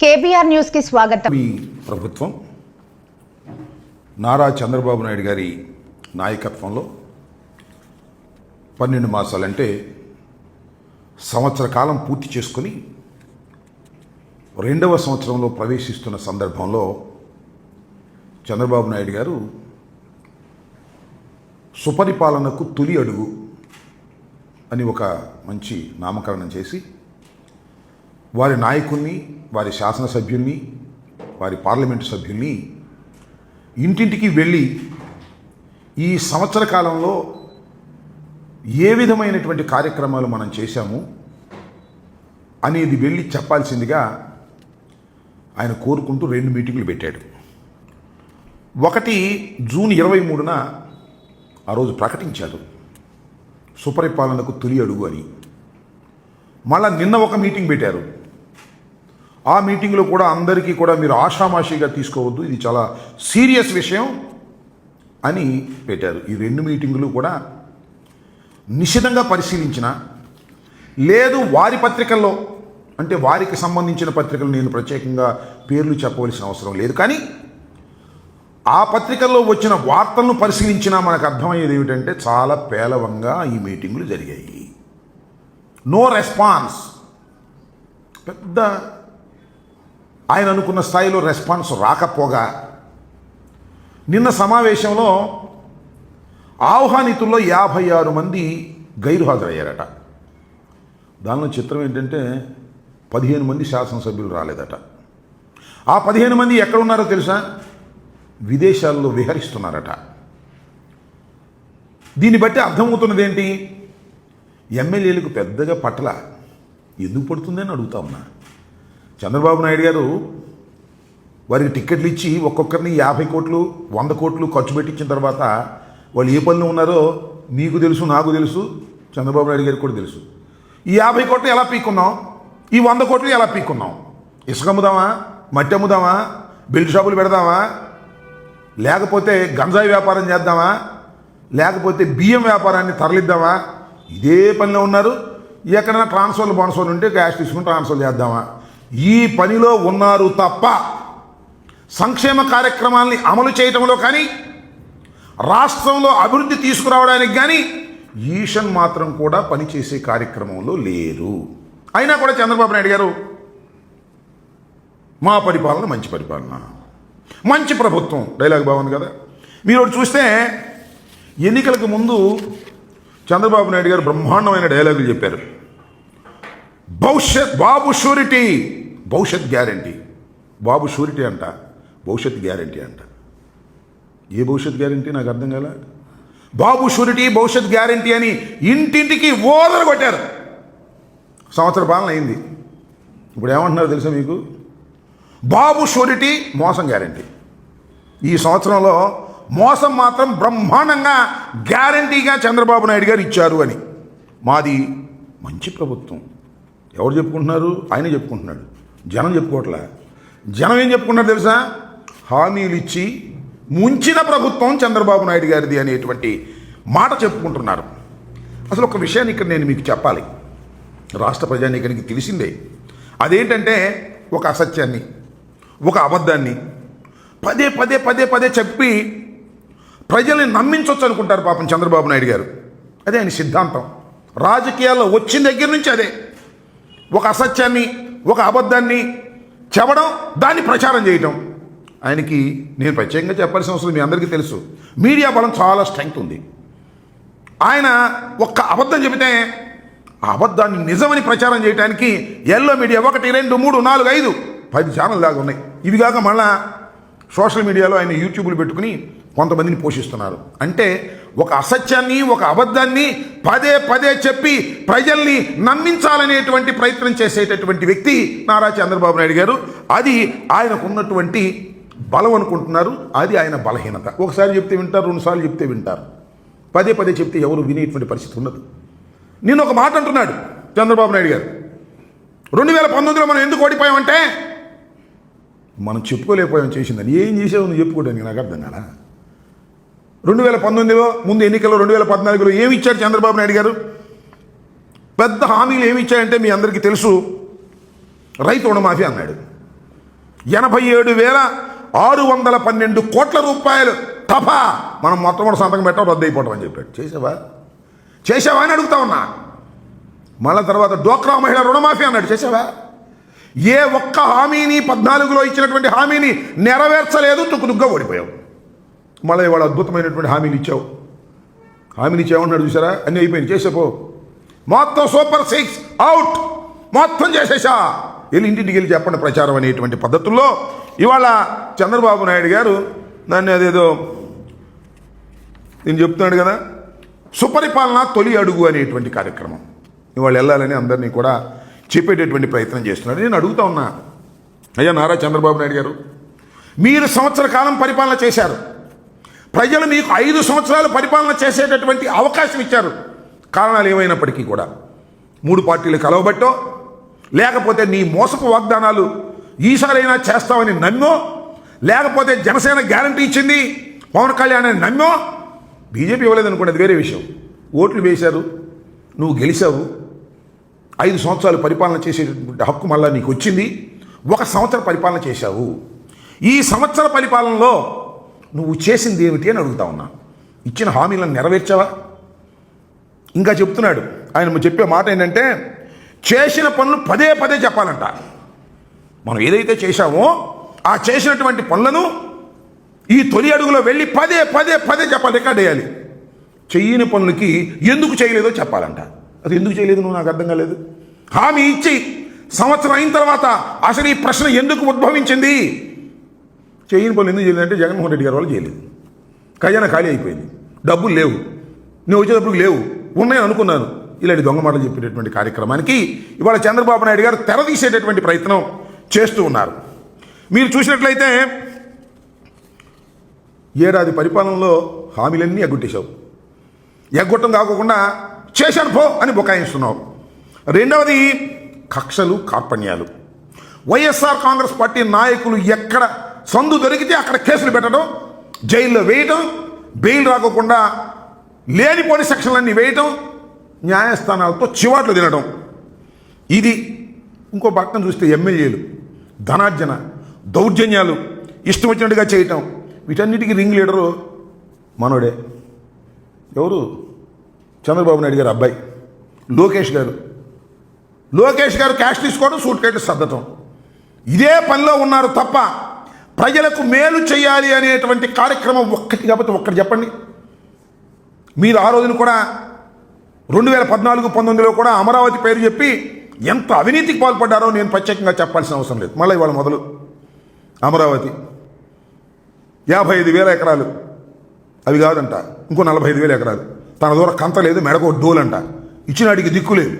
KBR న్యూస్కి స్వాగతం. మీ ప్రభుత్వం నారా చంద్రబాబు నాయుడు గారి నాయకత్వంలో పన్నెండు మాసాలంటే సంవత్సర కాలం పూర్తి చేసుకొని రెండవ సంవత్సరంలో ప్రవేశిస్తున్న సందర్భంలో చంద్రబాబు నాయుడు గారు సుపరిపాలనకు తొలి అడుగు అని ఒక మంచి నామకరణం చేసి వారి నాయకుల్ని వారి శాసనసభ్యుల్ని వారి పార్లమెంటు సభ్యుల్ని ఇంటింటికి వెళ్ళి ఈ సంవత్సర కాలంలో ఏ విధమైనటువంటి కార్యక్రమాలు మనం చేశాము అనేది వెళ్ళి చెప్పాల్సిందిగా ఆయన కోరుకుంటూ రెండు మీటింగులు పెట్టాడు. ఒకటి జూన్ ఇరవై మూడున ఆ రోజు ప్రకటించాడు. సుపరిపాలనకు తొలి అడుగు అని. మళ్ళా నిన్న ఒక మీటింగ్ పెట్టారు. ఆ మీటింగ్లో కూడా అందరికీ కూడా మీరు ఆషామాషిగా తీసుకోవద్దు. ఇది చాలా సీరియస్ విషయం అని పెట్టారు. ఈ రెండు మీటింగులు కూడా నిశితంగా పరిశీలించిన లేదు వారి పత్రికల్లో అంటే వారికి సంబంధించిన పత్రికలు నేను ప్రత్యేకంగా పేర్లు చెప్పవలసిన అవసరం లేదు. కానీ ఆ పత్రికల్లో వచ్చిన వార్తలను పరిశీలించినా మనకు అర్థమయ్యేది ఏమిటంటే చాలా పేలవంగా ఈ మీటింగులు జరిగాయి. No response. పెద్ద ఆయన అనుకున్న స్థాయిలో రెస్పాన్స్ రాకపోగా నిన్న సమావేశంలో ఆహ్వానితుల్లో యాభై ఆరు మంది గైరు హాజరయ్యారట దానిలో చిత్రం ఏంటంటే పదిహేను మంది శాసనసభ్యులు రాలేదట. ఆ పదిహేను మంది ఎక్కడ ఉన్నారో తెలుసా? విదేశాల్లో విహరిస్తున్నారట. దీన్ని బట్టి అర్థమవుతున్నది ఏంటి? ఎమ్మెల్యేలకు పెద్దగా పట్టల ఎందుకు పడుతుందని అడుగుతా ఉన్నా. చంద్రబాబు నాయుడు గారు వారికి టిక్కెట్లు ఇచ్చి ఒక్కొక్కరిని యాభై కోట్లు వంద కోట్లు ఖర్చు పెట్టించిన తర్వాత వాళ్ళు ఏ పనిలో ఉన్నారో మీకు తెలుసు నాకు తెలుసు చంద్రబాబు నాయుడు గారికి కూడా తెలుసు. ఈ యాభై కోట్లు ఎలా పీక్కున్నాం? ఈ వంద కోట్లు ఎలా పీక్కున్నాం? ఇసుక అమ్ముదామా? మట్టి అమ్ముదామా? బిల్డ్ షాపులు పెడదామా? లేకపోతే గంజాయి వ్యాపారం చేద్దామా? లేకపోతే బియ్యం వ్యాపారాన్ని తరలిద్దామా? ఇదే పనిలో ఉన్నారు. ఎక్కడైనా ట్రాన్స్ఫర్లు బోనస్ఫర్లు ఉంటే క్యాష్ తీసుకుని ట్రాన్స్ఫర్ చేద్దామా? ఈ పనిలో ఉన్నారు తప్ప సంక్షేమ కార్యక్రమాల్ని అమలు చేయటంలో కానీ రాష్ట్రంలో అభివృద్ధి తీసుకురావడానికి కానీ ఈషన్ మాత్రం కూడా పనిచేసే కార్యక్రమంలో లేరు. అయినా కూడా చంద్రబాబు నాయుడు గారు మా పరిపాలన మంచి పరిపాలన. మంచి ప్రభుత్వం. డైలాగ్ బాగుంది కదా? మీరు చూస్తే ఎన్నికలకు ముందు చంద్రబాబు నాయుడు గారు బ్రహ్మాండమైన డైలాగులు చెప్పారు. భవిష్యత్ బాబు షూరిటీ. భవిష్యత్ గ్యారంటీ. బాబు షూరిటీ అంట భవిష్యత్ గ్యారంటీ అంట. ఏ భవిష్యత్ గ్యారంటీ నాకు అర్థం కాల? బాబు షూరిటీ భవిష్యత్ గ్యారంటీ అని ఇంటింటికి ఓదర కొట్టారు. సంవత్సర పాలన అయింది. ఇప్పుడు ఏమంటున్నారు తెలుసా మీకు? బాబు షూరిటీ మోసం గ్యారంటీ. ఈ సంవత్సరంలో మోసం మాత్రం బ్రహ్మాండంగా గ్యారంటీగా చంద్రబాబు నాయుడు గారు ఇచ్చారు అని. మాది మంచి ప్రభుత్వం. ఎవరు చెప్పుకుంటున్నారు? ఆయన చెప్పుకుంటున్నాడు. జనం చెప్పుకోవట్లే. జనం ఏం చెప్పుకున్నారు తెలుసా? హామీలు ఇచ్చి ముంచిన ప్రభుత్వం చంద్రబాబు నాయుడు గారిది అనేటువంటి మాట చెప్పుకుంటున్నారు. అసలు ఒక విషయాన్ని ఇక్కడ నేను మీకు చెప్పాలి. రాష్ట్ర ప్రజానీకానికి తెలిసిందే. అదేంటంటే ఒక అసత్యాన్ని ఒక అబద్ధాన్ని పదే పదే పదే పదే చెప్పి ప్రజల్ని నమ్మించవచ్చు అనుకుంటారు పాపం చంద్రబాబు నాయుడు గారు. అదే ఆయన సిద్ధాంతం. రాజకీయాల్లో వచ్చిన దగ్గర నుంచి అదే. ఒక అసత్యాన్ని ఒక అబద్ధాన్ని చెప్పడం దాన్ని ప్రచారం చేయటం. ఆయనకి నేను ప్రత్యేకంగా చెప్పాల్సిన అవసరం మీ అందరికీ తెలుసు. మీడియా బలం చాలా స్ట్రెంగ్త్ ఉంది. ఆయన ఒక్క అబద్ధం చెబితే ఆ అబద్ధాన్ని నిజమని ప్రచారం చేయడానికి ఎల్లో మీడియా ఒకటి రెండు మూడు నాలుగు ఐదు పది ఛానల్ దాకా ఉన్నాయి. ఇవి కాక మళ్ళా సోషల్ మీడియాలో ఆయన యూట్యూబ్లు పెట్టుకుని కొంతమందిని పోషిస్తున్నారు. అంటే ఒక అసత్యాన్ని ఒక అబద్ధాన్ని పదే పదే చెప్పి ప్రజల్ని నమ్మించాలనేటువంటి ప్రయత్నం చేసేటటువంటి వ్యక్తి నారా చంద్రబాబు నాయుడు గారు. అది ఆయనకున్నటువంటి బలం అనుకుంటున్నారు. అది ఆయన బలహీనత. ఒకసారి చెప్తే వింటారు రెండుసార్లు చెప్తే వింటారు. పదే పదే చెప్తే ఎవరు వినేటువంటి పరిస్థితి ఉండదు. నేను ఒక మాట అంటున్నాడు చంద్రబాబు నాయుడు గారు. రెండు వేల పంతొమ్మిదిలో మనం ఎందుకు ఓడిపోయామంటే మనం చెప్పుకోలేకపోయాం చేసిందని. ఏం చేసావు నువ్వు చెప్పుకోవడానికి? నాకు అర్థం కదా రెండు వేల పంతొమ్మిదిలో ముందు ఎన్నికల్లో రెండు వేల పద్నాలుగులో ఏమి ఇచ్చారు చంద్రబాబు నాయుడు గారు? పెద్ద హామీలు ఏమి ఇచ్చాయంటే మీ అందరికీ తెలుసు. రైతు రుణమాఫీ అన్నాడు. ఎనభై ఏడు వేల ఆరు వందల పన్నెండు కోట్ల రూపాయలు తఫా. మనం మొట్టమొదటి సంతకం పెట్టడం రద్దు అయిపోవడం అని చెప్పాడు. చేసావా చేసావా అని అడుగుతా ఉన్నా. మళ్ళా తర్వాత డోక్రా మహిళ రుణమాఫీ అన్నాడు. చేసావా ఏ ఒక్క హామీని పద్నాలుగులో ఇచ్చినటువంటి హామీని నెరవేర్చలేదు తుక్కుదుగ్గా ఓడిపోయావు. మళ్ళీ ఇవాళ అద్భుతమైనటువంటి హామీలు ఇచ్చావు. హామీలు ఇచ్చామన్నాడు చూసారా? అన్నీ అయిపోయింది చేసేపో మొత్తం సూపర్ సిక్స్ అవుట్. మొత్తం చేసేసా. వెళ్ళి ఇంటింటికి వెళ్ళి చెప్పండి ప్రచారం అనేటువంటి పద్ధతుల్లో. ఇవాళ చంద్రబాబు నాయుడు గారు దాన్ని అదేదో నేను చెప్తున్నాడు కదా సుపరిపాలన తొలి అడుగు అనేటువంటి కార్యక్రమం. ఇవాళ వెళ్ళాలని అందరినీ కూడా చెప్పేటటువంటి ప్రయత్నం చేస్తున్నాడు. నేను అడుగుతా ఉన్నా. అయ్యా నారా చంద్రబాబు నాయుడు గారు మీరు సంవత్సర కాలం పరిపాలన చేశారు. ప్రజలు మీకు ఐదు సంవత్సరాలు పరిపాలన చేసేటటువంటి అవకాశం ఇచ్చారు. కారణాలు ఏమైనప్పటికీ కూడా మూడు పార్టీలు కలవబట్టో లేకపోతే నీ మోసపు వాగ్దానాలు ఈసారైనా చేస్తామని నమ్మో లేకపోతే జనసేన గ్యారంటీ ఇచ్చింది పవన్ కళ్యాణ్ అని నమ్మో బీజేపీ ఇవ్వలేదనుకోండి అది వేరే విషయం. ఓట్లు వేశారు నువ్వు గెలిచావు ఐదు సంవత్సరాలు పరిపాలన చేసేటటువంటి హక్కు మళ్ళా నీకు వచ్చింది ఒక సంవత్సరం పరిపాలన చేశావు. ఈ సంవత్సర పరిపాలనలో నువ్వు చేసింది ఏమిటి అని అడుగుతా ఉన్నా. ఇచ్చిన హామీలను నెరవేర్చావా? ఇంకా చెప్తున్నాడు. ఆయన చెప్పే మాట ఏంటంటే చేసిన పనులు పదే పదే చెప్పాలంట. మనం ఏదైతే చేశామో ఆ చేసినటువంటి పనులను ఈ తొలి అడుగులో వెళ్ళి పదే పదే పదే చెప్పాలి రికార్డ్ వేయాలి చెయ్యని పనులకి ఎందుకు చేయలేదో చెప్పాలంట. అది ఎందుకు చేయలేదు నువ్వు? నాకు అర్థం కాలేదు. హామీ ఇచ్చి సంవత్సరం అయిన తర్వాత అసలు ఈ ప్రశ్న ఎందుకు ఉద్భవించింది? చేయని పనులు ఎందుకు చేయలేదంటే జగన్మోహన్ రెడ్డి గారు వాళ్ళు చేయలేదు. ఖజానా ఖాళీ అయిపోయింది. డబ్బులు లేవు. నేను వచ్చేటప్పుడు లేవు. ఉన్నాయని అనుకున్నాను. ఇలాంటి దొంగ మాటలు చెప్పేటటువంటి కార్యక్రమానికి ఇవాళ చంద్రబాబు నాయుడు గారు తెరదీసేటటువంటి ప్రయత్నం చేస్తూ ఉన్నారు. మీరు చూసినట్లయితే ఏడాది పరిపాలనలో హామీలన్నీ ఎగ్గొట్టేశావు. ఎగ్గొట్టం కాకుండా చేశాను పో అని బుకాయిస్తున్నావు. రెండవది కక్షలు కార్పణ్యాలు. వైఎస్ఆర్ కాంగ్రెస్ పార్టీ నాయకులు ఎక్కడ సందు దొరికితే అక్కడ కేసులు పెట్టడం జైల్లో వేయటం బెయిల్ రాకోకుండా లేనిపోని సెక్షన్లన్నీ వేయటం న్యాయస్థానాలతో చివాట్లు తినడం ఇది ఇంకో పక్కన చూస్తే ఎమ్మెల్యేలు ధనార్జన దౌర్జన్యాలు ఇష్టం వచ్చినట్టుగా చేయటం. వీటన్నిటికీ రింగ్ లీడరు మనోడే. ఎవరు? చంద్రబాబు నాయుడు గారు అబ్బాయి. లోకేష్ గారు. లోకేష్ గారు క్యాష్ తీసుకోవడం సూట్ కేట్లు సర్దటం. ఇదే పనిలో ఉన్నారు తప్ప ప్రజలకు మేలు చేయాలి అనేటువంటి కార్యక్రమం ఒక్కటి కాబట్టి ఒక్కటి చెప్పండి. మీరు ఆ రోజున కూడా రెండు వేల పద్నాలుగు పంతొమ్మిదిలో కూడా అమరావతి పేరు చెప్పి ఎంత అవినీతికి పాల్పడ్డారో నేను ప్రత్యేకంగా చెప్పాల్సిన అవసరం లేదు. మళ్ళీ ఇవాళ మొదలు. అమరావతి యాభై ఐదు వేల ఎకరాలు. అవి కాదంట ఇంకో నలభై ఐదు వేల ఎకరాలు. తన దూరం కంత లేదు మెడకో డోలంట ఇచ్చినాడికి దిక్కు లేదు.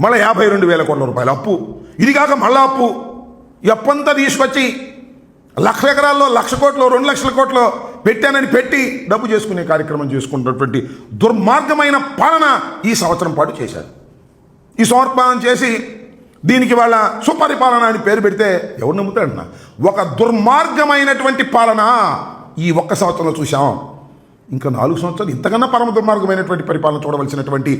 మళ్ళీ యాభై రెండు వేల కోట్ల రూపాయలు అప్పు. ఇది కాక మళ్ళా అప్పు. ఎప్పంతా అప్పంతా తీసుకొచ్చి లక్ష ఎకరాల్లో లక్ష కోట్లు రెండు లక్షల కోట్లు పెట్టానని పెట్టి డబ్బు చేసుకునే కార్యక్రమం చేసుకున్నటువంటి దుర్మార్గమైన పాలన ఈ సంవత్సరం పాటు చేశారు. ఈ సమర్పణం చేసి దీనికి వాళ్ళ సుపరిపాలన అని పేరు పెడితే ఎవరు నమ్ముతాడన్నా ఒక దుర్మార్గమైనటువంటి పాలన ఈ ఒక్క సంవత్సరంలో చూసాం ఇంకా నాలుగు సంవత్సరాలు ఇంతకన్నా పరమ దుర్మార్గమైనటువంటి పరిపాలన చూడవలసినటువంటి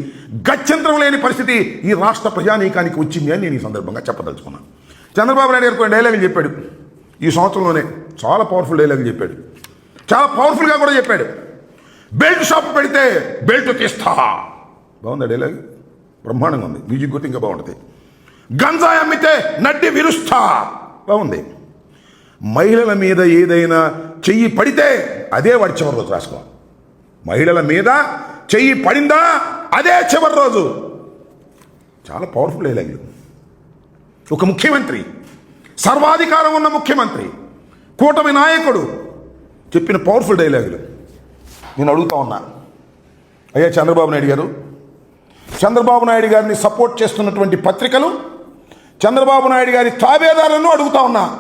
గత్యంతరం లేని పరిస్థితి ఈ రాష్ట్ర ప్రజానీకానికి వచ్చింది అని నేను ఈ సందర్భంగా చెప్పదలుచుకున్నాను. చంద్రబాబు నాయుడు గారు కొన్ని డైలాగులు చెప్పాడు. ఈ సంవత్సరంలోనే చాలా పవర్ఫుల్ డైలాగ్ చెప్పాడు. చాలా పవర్ఫుల్గా కూడా చెప్పాడు. బెల్ట్ షాప్ పెడితే బెల్ట్ తీస్తా. బాగుందా డైలాగ్ బ్రహ్మాండంగా ఉంది. మ్యూజిక్ గుర్తు ఇంకా బాగుంటుంది. గంజాయి అమ్మితే నడ్డి విరుస్తా. బాగుంది. మహిళల మీద ఏదైనా చెయ్యి పడితే అదే వాడి చివరి రోజు రాసుకో మహిళల మీద చెయ్యి పడిందా అదే చివరి రోజు. చాలా పవర్ఫుల్ డైలాగ్ ఒక ముఖ్యమంత్రి సర్వాధికారం ఉన్న ముఖ్యమంత్రి కూటమి నాయకుడు చెప్పిన పవర్ఫుల్ డైలాగులు నేను అడుగుతా ఉన్నా. అయ్యా చంద్రబాబు నాయుడు గారు చంద్రబాబు నాయుడు గారిని సపోర్ట్ చేస్తున్నటువంటి పత్రికలు చంద్రబాబు నాయుడు గారి తాబేదారులను అడుగుతా ఉన్నా.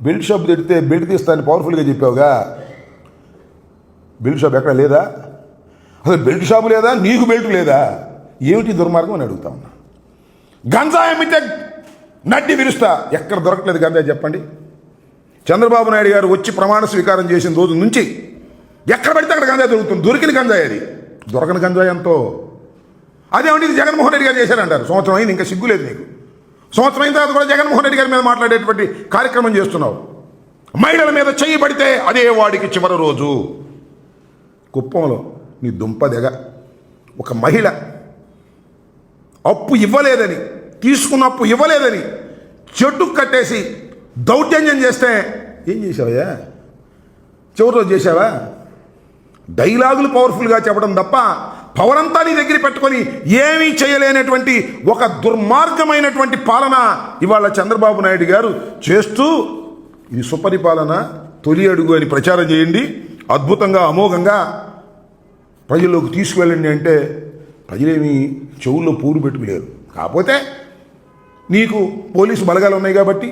బెల్ట్ షాప్ తిడితే బెల్ట్ తీస్తానని పవర్ఫుల్గా చెప్పావుగా. బెల్ట్ షాప్ ఎక్కడ లేదా? అసలు బెల్ట్ షాపు లేదా? నీకు బెల్ట్ లేదా? ఏమిటి దుర్మార్గం అని అడుగుతా ఉన్నా. గంజాయి అమ్మితే నడ్డి విరుస్తా. ఎక్కడ దొరకలేదు గంజాయి చెప్పండి. చంద్రబాబు నాయుడు గారు వచ్చి ప్రమాణ స్వీకారం చేసిన రోజు నుంచి ఎక్కడ పడితే అక్కడ గంజాయి దొరుకుతుంది. దొరికిన గంజాయి అది. దొరకని గంజాయి ఎంతో. అదేమంటే ఇది జగన్మోహన్ రెడ్డి గారు చేశారంటారు. సంవత్సరం అయింది ఇంకా సిగ్గు లేదు నీకు. సంవత్సరం అయిన తర్వాత కూడా జగన్మోహన్ రెడ్డి గారి మీద మాట్లాడేటువంటి కార్యక్రమం చేస్తున్నావు. మహిళల మీద చెయ్యి పడితే అదే వాడికి చివరి రోజు. కుప్పంలో నీ దుంపదెగ ఒక మహిళ అప్పు ఇవ్వలేదని తీసుకున్న అప్పు ఇవ్వలేదని చెట్టు కట్టేసి దౌర్జన్యం చేస్తే ఏం చేసావయ్యా? చివరిలో చేసావా? డైలాగులు పవర్ఫుల్గా చెప్పడం తప్ప పవర్ అంతా నీ దగ్గర పెట్టుకొని ఏమీ చేయలేనటువంటి ఒక దుర్మార్గమైనటువంటి పాలన ఇవాళ చంద్రబాబు నాయుడు గారు చేస్తూ ఇది సుపరిపాలన తొలి అడుగు అని ప్రచారం చేయండి. అద్భుతంగా అమోఘంగా ప్రజల్లోకి తీసుకువెళ్ళండి అంటే ప్రజలేమి చెవుల్లో పూరు పెట్టుకోలేరు. కాకపోతే నీకు పోలీసు బలగాలు ఉన్నాయి కాబట్టి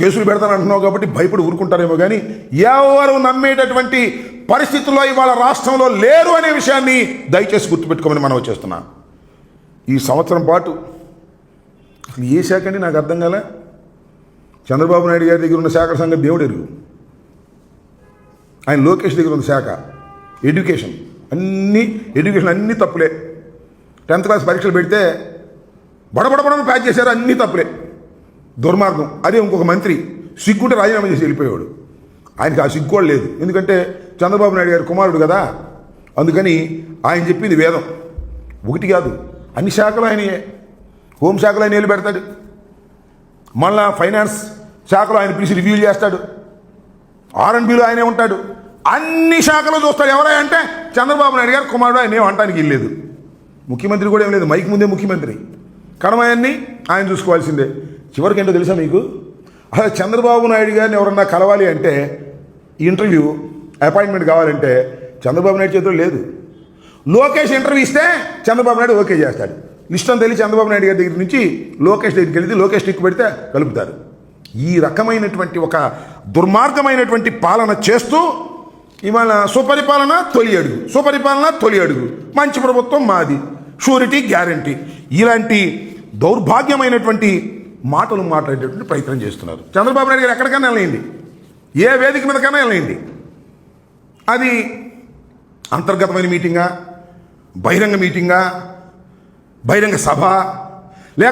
కేసులు పెడతానంటున్నావు కాబట్టి భయపడి ఊరుకుంటారేమో కానీ ఎవరు నమ్మేటటువంటి పరిస్థితుల్లో ఇవాళ రాష్ట్రంలో లేరు అనే విషయాన్ని దయచేసి గుర్తుపెట్టుకోమని మనం చేస్తున్నాం. ఈ సంవత్సరం పాటు అసలు ఏ శాఖ అండి నాకు అర్థం కాలే? చంద్రబాబు నాయుడు గారి దగ్గర ఉన్న శాఖ సంగతి దేవుడు ఎరుగు. ఆయన లోకేష్ దగ్గర ఉన్న శాఖ ఎడ్యుకేషన్ అన్నీ ఎడ్యుకేషన్ అన్ని తప్పులే. టెన్త్ క్లాస్ పరీక్షలు పెడితే బడబడబడని ప్యాక్ చేశారు అన్ని తప్పులే దుర్మార్గం అదే ఇంకొక మంత్రి సిగ్గుంటే రాజీనామా చేసి వెళ్ళిపోయాడు ఆయనకి ఆ సిగ్గు కూడా లేదు ఎందుకంటే చంద్రబాబు నాయుడు గారి కుమారుడు కదా అందుకని ఆయన చెప్పింది వేదం ఒకటి కాదు అన్ని శాఖలు ఆయనయే హోంశాఖలో ఆయన వెళ్ళి పెడతాడు మళ్ళా ఫైనాన్స్ శాఖలో ఆయన పిలిచి రివ్యూ చేస్తాడు ఆర్ఎన్బిలో ఆయనే ఉంటాడు అన్ని శాఖలు చూస్తాడు ఎవరై అంటే చంద్రబాబు నాయుడు గారు కుమారుడు ఆయన ఏం అంటానికి లేదు ముఖ్యమంత్రి కూడా ఏం లేదు మైక్ ముందే ముఖ్యమంత్రి కడమాయన్ని ఆయన చూసుకోవాల్సిందే. చివరికి ఏంటో తెలుసా మీకు? అసలు చంద్రబాబు నాయుడు గారిని ఎవరన్నా కలవాలి అంటే ఇంటర్వ్యూ అపాయింట్మెంట్ కావాలంటే చంద్రబాబు నాయుడు చేతిలో లేదు. లోకేష్ ఇంటర్వ్యూ ఇస్తే చంద్రబాబు నాయుడు ఓకే చేస్తాడు. ఇష్టం తెలిసి చంద్రబాబు నాయుడు గారి దగ్గర నుంచి లోకేష్ దగ్గరికి వెళితే లోకేష్ టిక్ పెడితే కలుపుతారు. ఈ రకమైనటువంటి ఒక దుర్మార్గమైనటువంటి పాలన చేస్తూ ఇవాళ సుపరిపాలన తొలి అడుగు సుపరిపాలన తొలి అడుగు. మంచి ప్రభుత్వం మాది. Surety guarantee. ఇలాంటి దౌర్భాగ్యమైనటువంటి మాటలు మాట్లాడేటువంటి ప్రయత్నం చేస్తున్నారు. చంద్రబాబు నాయుడు గారు ఎక్కడికైనా వెళ్ళింది. ఏ వేదిక మీదకైనా వెళ్ళండి అది అంతర్గతమైన మీటింగా బహిరంగ మీటింగా బహిరంగ సభ